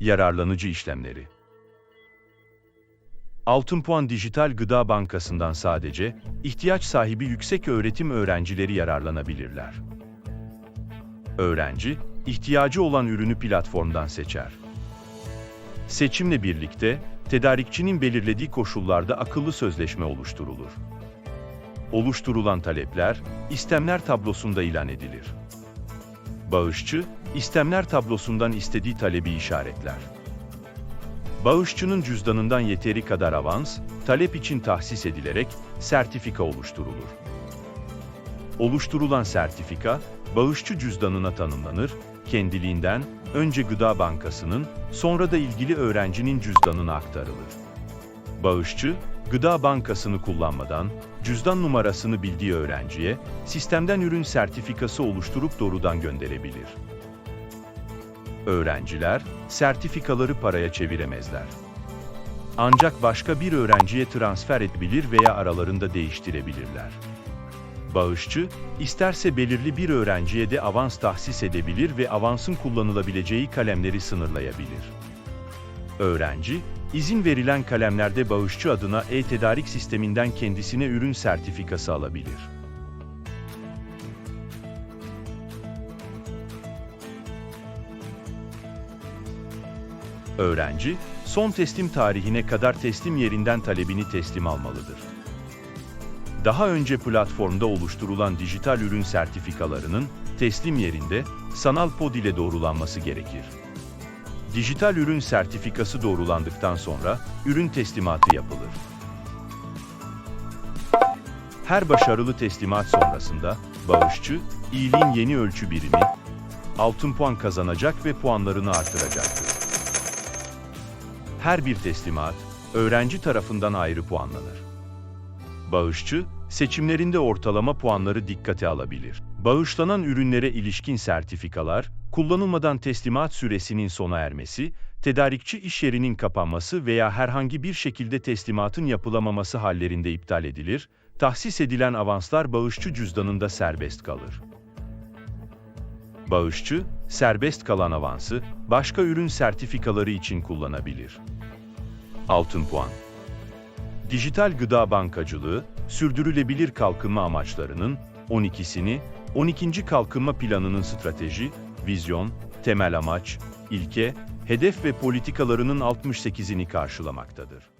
yararlanıcı işlemleri. Altın Puan Dijital Gıda Bankası'ndan sadece ihtiyaç sahibi yüksek öğretim öğrencileri yararlanabilirler. Öğrenci, ihtiyacı olan ürünü platformdan seçer. Seçimle birlikte, tedarikçinin belirlediği koşullarda akıllı sözleşme oluşturulur. Oluşturulan talepler, istemler tablosunda ilan edilir. Bağışçı, istemler tablosundan istediği talebi işaretler. Bağışçının cüzdanından yeteri kadar avans, talep için tahsis edilerek sertifika oluşturulur. Oluşturulan sertifika, bağışçı cüzdanına tanımlanır, kendiliğinden önce Gıda Bankası'nın, sonra da ilgili öğrencinin cüzdanına aktarılır. Bağışçı, Gıda Bankası'nı kullanmadan, cüzdan numarasını bildiği öğrenciye, sistemden ürün sertifikası oluşturup doğrudan gönderebilir. Öğrenciler, sertifikaları paraya çeviremezler. Ancak başka bir öğrenciye transfer edebilir veya aralarında değiştirebilirler. Bağışçı, isterse belirli bir öğrenciye de avans tahsis edebilir ve avansın kullanılabileceği kalemleri sınırlayabilir. Öğrenci, izin verilen kalemlerde bağışçı adına e-tedarik sisteminden kendisine ürün sertifikası alabilir. Öğrenci, son teslim tarihine kadar teslim yerinden talebini teslim almalıdır. Daha önce platformda oluşturulan dijital ürün sertifikalarının teslim yerinde sanal pod ile doğrulanması gerekir. Dijital ürün sertifikası doğrulandıktan sonra ürün teslimatı yapılır. Her başarılı teslimat sonrasında bağışçı, iyiliğin yeni ölçü birimi, altın puan kazanacak ve puanlarını artıracaktır. Her bir teslimat, öğrenci tarafından ayrı puanlanır. Bağışçı, seçimlerinde ortalama puanları dikkate alabilir. Bağışlanan ürünlere ilişkin sertifikalar, kullanılmadan teslimat süresinin sona ermesi, tedarikçi iş yerinin kapanması veya herhangi bir şekilde teslimatın yapılamaması hallerinde iptal edilir, tahsis edilen avanslar bağışçı cüzdanında serbest kalır. Bağışçı, serbest kalan avansı, başka ürün sertifikaları için kullanabilir. Altın puan Dijital gıda bankacılığı, sürdürülebilir kalkınma amaçlarının 12'sini, 12. kalkınma planının strateji, vizyon, temel amaç, ilke, hedef ve politikalarının 68'ini karşılamaktadır.